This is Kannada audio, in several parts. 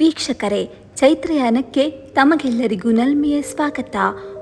ವೀಕ್ಷಕರೇ, ಚೈತ್ರಯಾನಕ್ಕೆ ತಮಗೆಲ್ಲರಿಗೂ ನಲ್ಮೆಯ ಸ್ವಾಗತ.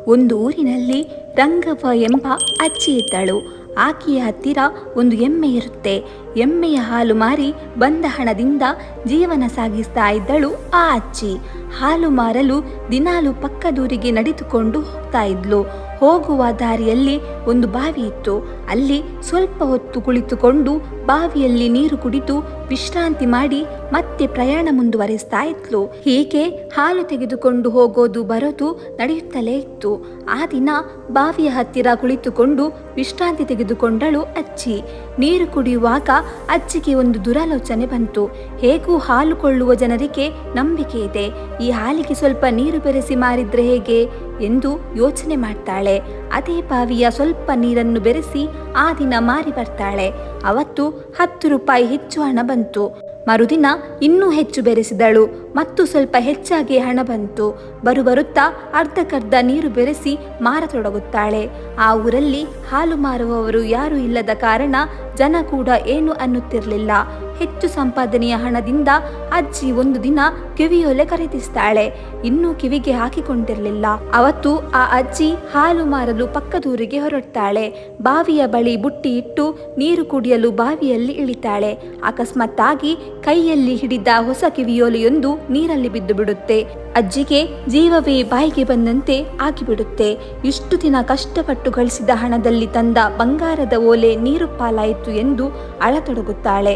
ಒಂದು ಊರಿನಲ್ಲಿ ರಂಗವ ಎಂಬ ಅಜ್ಜಿ ಇದ್ದಳು. ಆಕೆಯ ಹತ್ತಿರ ಒಂದು ಎಮ್ಮೆ ಇರುತ್ತೆ. ಎಮ್ಮೆಯ ಹಾಲು ಮಾರಿ ಬಂದ ಹಣದಿಂದ ಜೀವನ ಸಾಗಿಸ್ತಾ ಇದ್ದಳು ಆ ಅಜ್ಜಿ. ಹಾಲು ಮಾರಲು ದಿನಾಲು ಪಕ್ಕದೂರಿಗೆ ನಡೆದುಕೊಂಡು ಹೋಗ್ತಾ ಇದ್ಲು. ಹೋಗುವ ದಾರಿಯಲ್ಲಿ ಒಂದು ಬಾವಿ ಇತ್ತು. ಅಲ್ಲಿ ಸ್ವಲ್ಪ ಹೊತ್ತು ಕುಳಿತುಕೊಂಡು ಬಾವಿಯಲ್ಲಿ ನೀರು ಕುಡಿದು ವಿಶ್ರಾಂತಿ ಮಾಡಿ ಮತ್ತೆ ಪ್ರಯಾಣ ಮುಂದುವರಿಸ್ತಾ ಇದ್ಲು. ಹೀಗೆ ಹಾಲು ತೆಗೆದುಕೊಂಡು ಹೋಗೋದು ಬರೋದು ನಡೆಯುತ್ತಲೇ ಇತ್ತು. ಆ ದಿನ ಬಾವಿಯ ಹತ್ತಿರ ಕುಳಿತುಕೊಂಡು ವಿಶ್ರಾಂತಿ ತೆಗೆದುಕೊಂಡಳು ಅಜ್ಜಿ. ನೀರು ಕುಡಿಯುವಾಗ ಅಜ್ಜಿಗೆ ಒಂದು ದುರಾಲೋಚನೆ ಬಂತು. ಹೇಗೂ ಹಾಲು ಕೊಳ್ಳುವ ಜನರಿಗೆ ನಂಬಿಕೆ ಇದೆ. ಹಾಲಿಗೆ ಸ್ವಲ್ಪ ನೀರು ಬೆರೆಸಿ ಮಾರಿದ್ರೆ ಹೇಗೆ ಎಂದು ಯೋಚನೆ ಮಾಡ್ತಾಳೆ. ಅದೇ ಬಾವಿಯ ಸ್ವಲ್ಪ ನೀರನ್ನು ಬೆರೆಸಿ ಆ ದಿನ ಮಾರಿ ಬರ್ತಾಳೆ. ಅವತ್ತು ಹತ್ತು ರೂಪಾಯಿ ಹೆಚ್ಚು ಹಣ ಬಂತು. ಮರುದಿನ ಇನ್ನೂ ಹೆಚ್ಚು ಬೆರೆಸಿದಳು. ಮತ್ತು ಸ್ವಲ್ಪ ಹೆಚ್ಚಾಗಿ ಹಣ ಬಂತು. ಬರುಬರುತ್ತಾ ಅರ್ಧಕ್ಕರ್ಧ ನೀರು ಬೆರೆಸಿ ಮಾರತೊಡಗುತ್ತಾಳೆ. ಆ ಊರಲ್ಲಿ ಹಾಲು ಮಾರುವವರು ಯಾರೂ ಇಲ್ಲದ ಕಾರಣ ಜನ ಕೂಡ ಏನು ಅನ್ನುತ್ತಿರಲಿಲ್ಲ. ಹೆಚ್ಚು ಸಂಪಾದನೆಯ ಹಣದಿಂದ ಅಜ್ಜಿ ಒಂದು ದಿನ ಕಿವಿಯೊಲೆ ಖರೀದಿಸ್ತಾಳೆ ಇನ್ನೂ ಕಿವಿಗೆ ಹಾಕಿಕೊಂಡಿರಲಿಲ್ಲ. ಅವತ್ತು ಆ ಅಜ್ಜಿ ಹಾಲು ಮಾರಲು ಪಕ್ಕದೂರಿಗೆ ಹೊರಡ್ತಾಳೆ. ಬಾವಿಯ ಬಳಿ ಬುಟ್ಟಿ ಇಟ್ಟು ನೀರು ಕುಡಿಯಲು ಬಾವಿಯಲ್ಲಿ ಇಳಿತಾಳೆ. ಅಕಸ್ಮಾತ್ತಾಗಿ ಕೈಯಲ್ಲಿ ಹಿಡಿದ ಹೊಸ ಕಿವಿಯೊಲೆಯೊಂದು ನೀರಲ್ಲಿ ಬಿದ್ದು ಬಿಡುತ್ತೆ. ಅಜ್ಜಿಗೆ ಜೀವವೇ ಬಾಯಿಗೆ ಬಂದಂತೆ ಆಗಿಬಿಡುತ್ತೆ. ಇಷ್ಟು ದಿನ ಕಷ್ಟಪಟ್ಟು ಗಳಿಸಿದ ಹಣದಲ್ಲಿ ತಂದ ಬಂಗಾರದ ಓಲೆ ನೀರು ಪಾಲಾಯಿತು ಎಂದು ಅಳತೊಡಗುತ್ತಾಳೆ.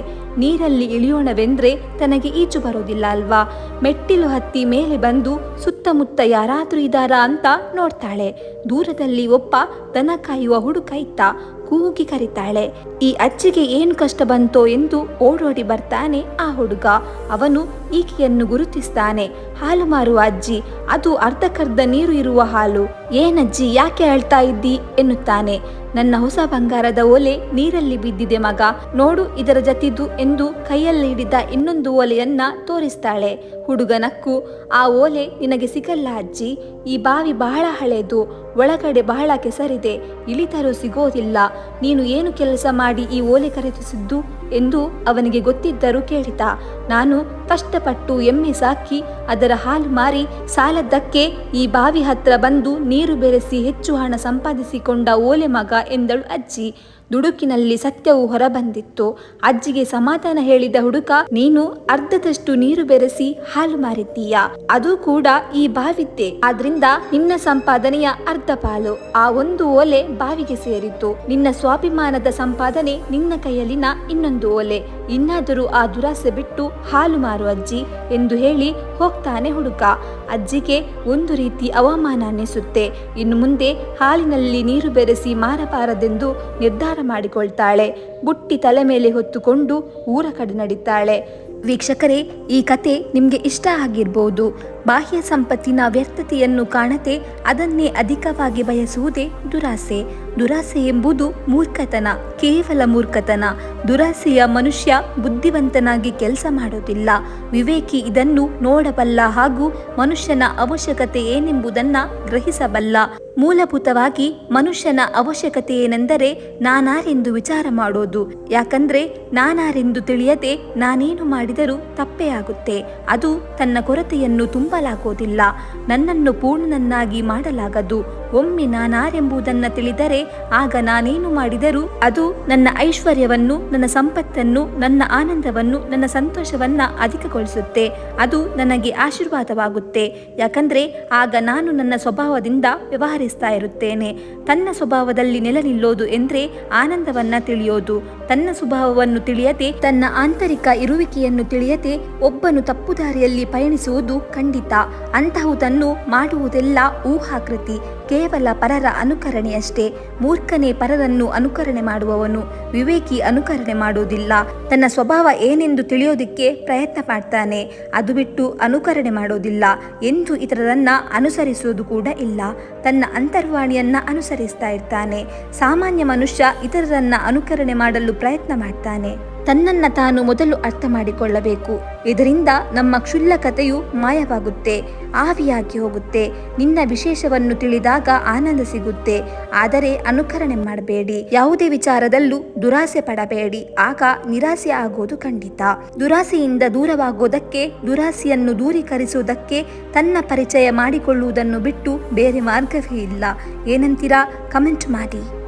ನೀರಲ್ಲಿ ಇಳಿಯೋಣವೆಂದ್ರೆ ತನಗೆ ಈಜು ಬರೋದಿಲ್ಲ ಅಲ್ವಾ? ಮೆಟ್ಟಿಲು ಹತ್ತಿ ಮೇಲೆ ಬಂದು ಸುತ್ತಮುತ್ತ ಯಾರಾದ್ರೂ ಇದ್ದಾರಾ ಅಂತ ನೋಡ್ತಾಳೆ. ದೂರದಲ್ಲಿ ಒಬ್ಬ ದನ ಕಾಯುವ ಹುಡುಗ ಇತ್ತ ಕೂಗಿ ಕರೀತಾಳೆ. ಈ ಅಜ್ಜಿಗೆ ಏನು ಕಷ್ಟ ಬಂತೋ ಎಂದು ಓಡೋಡಿ ಬರ್ತಾನೆ ಆ ಹುಡುಗ. ಅವನು ಈಕೆಯನ್ನು ಗುರುತಿಸ್ತಾನೆ. ಹಾಲು ಮಾರುವ ಅಜ್ಜಿ, ಅದು ಅರ್ಧಕ್ಕರ್ಧ ನೀರು ಇರುವ ಹಾಲು. ಏನಜ್ಜಿ ಯಾಕೆ ಅಳ್ತಾ ಇದ್ದಿ? ಎನ್ನುತ್ತಾನೆ. ನನ್ನ ಹೊಸ ಬಂಗಾರದ ಓಲೆ ನೀರಲ್ಲಿ ಬಿದ್ದಿದೆ ಮಗ. ನೋಡು, ಇದರ ಜತಿದು ಎಂದು ಕೈಯಲ್ಲಿ ಹಿಡಿದ ಇನ್ನೊಂದು ಓಲೆಯನ್ನ ತೋರಿಸ್ತಾಳೆ. ಹುಡುಗನಕ್ಕು ಆ ಓಲೆ ನಿನಗೆ ಸಿಗಲ್ಲ ಅಜ್ಜಿ. ಈ ಬಾವಿ ಬಹಳ ಹಳೆದು. ಒಳಗಡೆ ಬಹಳ ಕೆಸರಿದೆ. ಇಳಿತರೂ ಸಿಗೋದಿಲ್ಲ. ನೀನು ಏನು ಕೆಲಸ ಮಾಡಿ ಈ ಓಲೆ ಖರೀದಿಸಿದ್ದು ಎಂದು ಅವನಿಗೆ ಗೊತ್ತಿದ್ದರೂ ಕೇಳಿದ. ನಾನು ಕಷ್ಟಪಟ್ಟು ಎಮ್ಮೆ ಸಾಕಿ ಅದರ ಹಾಲು ಮಾರಿ ಸಾಲದ್ದಕ್ಕೆ ಈ ಬಾವಿ ಹತ್ರ ಬಂದು ನೀರು ಬೆರೆಸಿ ಹೆಚ್ಚು ಹಣ ಸಂಪಾದಿಸಿಕೊಂಡ ಓಲೆ ಮಗ ಎಂದಳು ಅಜ್ಜಿ. ದುಡುಕಿನಲ್ಲಿ ಸತ್ಯವು ಹೊರಬಂದಿತ್ತು. ಅಜ್ಜಿಗೆ ಸಮಾಧಾನ ಹೇಳಿದ ಹುಡುಗ, ನೀನು ಅರ್ಧದಷ್ಟು ನೀರು ಬೆರೆಸಿ ಹಾಲು ಮಾರಿದ್ದೀಯ. ಅದು ಕೂಡ ಈ ಬಾವಿದ್ದೆ. ಆದ್ರಿಂದ ನಿನ್ನ ಸಂಪಾದನೆಯ ಅರ್ಧ ಪಾಲು. ಆ ಒಂದು ಓಲೆ ಬಾವಿಗೆ ಸೇರಿತ್ತು ನಿನ್ನ ಸ್ವಾಭಿಮಾನದ ಸಂಪಾದನೆ ನಿನ್ನ ಕೈಯಲ್ಲಿನ ಇನ್ನೊಂದು ಓಲೆ. ಇನ್ನಾದರೂ ಆ ದುರಾಸೆ ಬಿಟ್ಟು ಹಾಲು ಮಾರು ಅಜ್ಜಿ ಎಂದು ಹೇಳಿ ಹೋಗ್ತಾನೆ ಹುಡುಗ. ಅಜ್ಜಿಗೆ ಒಂದು ರೀತಿ ಅವಮಾನ ಅನ್ನಿಸುತ್ತೆ. ಇನ್ನು ಮುಂದೆ ಹಾಲಿನಲ್ಲಿ ನೀರು ಬೆರೆಸಿ ಮಾರಬಾರದೆಂದು ನಿರ್ಧಾರ ಮಾಡಿಕೊಳ್ತಾಳೆ. ಬುಟ್ಟಿ ತಲೆ ಮೇಲೆ ಹೊತ್ತುಕೊಂಡು ಊರ ಕಡೆ ನಡೀತಾಳೆ. ವೀಕ್ಷಕರೇ, ಈ ಕತೆ ನಿಮಗೆ ಇಷ್ಟ ಆಗಿರ್ಬೋದು. ಬಾಹ್ಯ ಸಂಪತ್ತಿನ ವ್ಯರ್ಥತೆಯನ್ನು ಕಾಣದೆ ಅದನ್ನೇ ಅಧಿಕವಾಗಿ ಬಯಸುವುದೇ ದುರಾಸೆ. ದುರಾಸೆ ಎಂಬುದು ಮೂರ್ಖತನ, ಕೇವಲ ಮೂರ್ಖತನ. ದುರಾಸೆಯ ಮನುಷ್ಯ ಬುದ್ಧಿವಂತನಾಗಿ ಕೆಲಸ ಮಾಡೋದಿಲ್ಲ. ವಿವೇಕಿ ಇದನ್ನು ನೋಡಬಲ್ಲ ಹಾಗೂ ಮನುಷ್ಯನ ಅವಶ್ಯಕತೆ ಏನೆಂಬುದನ್ನ ಗ್ರಹಿಸಬಲ್ಲ. ಮೂಲಭೂತವಾಗಿ ಮನುಷ್ಯನ ಅವಶ್ಯಕತೆ ಏನೆಂದರೆ ನಾನಾರೆಂದು ವಿಚಾರ ಮಾಡೋದು. ಯಾಕಂದ್ರೆ ನಾನಾರೆಂದು ತಿಳಿಯದೆ ನಾನೇನು ಮಾಡಿದರೂ ತಪ್ಪೇ ಆಗುತ್ತೆ. ಅದು ತನ್ನ ಕೊರತೆಯನ್ನು ತುಂಬಲಾಗೋದಿಲ್ಲ. ನನ್ನನ್ನು ಪೂರ್ಣನನ್ನಾಗಿ ಮಾಡಲಾಗದು. ಒಮ್ಮೆ ನಾನಾರೆಂಬುದನ್ನು ತಿಳಿದರೆ ಆಗ ನಾನೇನು ಮಾಡಿದರೂ ಅದು ನನ್ನ ಐಶ್ವರ್ಯವನ್ನು, ನನ್ನ ಸಂಪತ್ತನ್ನು, ನನ್ನ ಆನಂದವನ್ನು, ನನ್ನ ಸಂತೋಷವನ್ನು ಅಧಿಕಗೊಳಿಸುತ್ತೆ. ಅದು ನನಗೆ ಆಶೀರ್ವಾದವಾಗುತ್ತೆ. ಯಾಕಂದರೆ ಆಗ ನಾನು ನನ್ನ ಸ್ವಭಾವದಿಂದ ವ್ಯವಹರಿಸ್ತಾ ಇರುತ್ತೇನೆ. ತನ್ನ ಸ್ವಭಾವದಲ್ಲಿ ನೆಲೆ ನಿಲ್ಲೋದು ಎಂದರೆ ಆನಂದವನ್ನು ತಿಳಿಯೋದು. ತನ್ನ ಸ್ವಭಾವವನ್ನು ತಿಳಿಯದೆ, ತನ್ನ ಆಂತರಿಕ ಇರುವಿಕೆಯನ್ನು ತಿಳಿಯದೆ ಒಬ್ಬನು ತಪ್ಪು ದಾರಿಯಲ್ಲಿ ಪಯಣಿಸುವುದು ಖಂಡಿತ. ಅಂತಹುದನ್ನು ಮಾಡುವುದೆಲ್ಲ ಊಹಾಕೃತಿ. ಕೇವಲ ಪರರ ಅನುಕರಣೆಯಷ್ಟೇ ಮೂರ್ಖನೇ ಪರರನ್ನು ಅನುಕರಣೆ ಮಾಡುವವನು ವಿವೇಕಿ ಅನುಕರಣೆ ಮಾಡುವುದಿಲ್ಲ. ತನ್ನ ಸ್ವಭಾವ ಏನೆಂದು ತಿಳಿಯೋದಿಕ್ಕೆ ಪ್ರಯತ್ನ ಮಾಡ್ತಾನೆ. ಅದು ಬಿಟ್ಟು ಅನುಕರಣೆ ಮಾಡೋದಿಲ್ಲ ಎಂದು ಇತರರನ್ನ ಅನುಸರಿಸುವುದು ಕೂಡ ಇಲ್ಲ. ತನ್ನ ಅಂತರ್ವಾಣಿಯನ್ನ ಅನುಸರಿಸ್ತಾ ಇರ್ತಾನೆ. ಸಾಮಾನ್ಯ ಮನುಷ್ಯ ಇತರರನ್ನ ಅನುಕರಣೆ ಮಾಡಲು ಪ್ರಯತ್ನ ಮಾಡ್ತಾನೆ. ತನ್ನನ್ನ ತಾನು ಮೊದಲು ಅರ್ಥ ಮಾಡಿಕೊಳ್ಳಬೇಕು. ಇದರಿಂದ ನಮ್ಮ ಕ್ಷುಲ್ಲಕತೆಯು ಮಾಯವಾಗುತ್ತೆ, ಆವಿಯಾಗಿ ಹೋಗುತ್ತೆ, ನಿನ್ನ ವಿಶೇಷವನ್ನು ತಿಳಿದಾಗ ಆನಂದ ಸಿಗುತ್ತೆ. ಆದರೆ ಅನುಕರಣೆ ಮಾಡಬೇಡಿ. ಯಾವುದೇ ವಿಚಾರದಲ್ಲೂ ದುರಾಸೆ ಪಡಬೇಡಿ. ಆಗ ನಿರಾಸೆ ಆಗೋದು ಖಂಡಿತ. ದುರಾಸೆಯಿಂದ ದೂರವಾಗೋದಕ್ಕೆ, ದುರಾಸೆಯನ್ನು ದೂರೀಕರಿಸುವುದಕ್ಕೆ ತನ್ನ ಪರಿಚಯ ಮಾಡಿಕೊಳ್ಳುವುದನ್ನು ಬಿಟ್ಟು ಬೇರೆ ಮಾರ್ಗವೇ ಇಲ್ಲ. ಏನಂತೀರಾ? ಕಮೆಂಟ್ ಮಾಡಿ.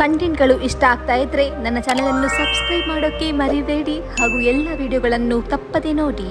ಕಂಟೆಂಟ್ಗಳು ಇಷ್ಟ ಆಗ್ತಾ ಇದ್ರೆ ನನ್ನ ಚಾನಲನ್ನು ಸಬ್ಸ್ಕ್ರೈಬ್ ಮಾಡೋಕ್ಕೆ ಮರಿಬೇಡಿ ಹಾಗೂ ಎಲ್ಲ ವಿಡಿಯೋಗಳನ್ನು ತಪ್ಪದೆ ನೋಡಿ.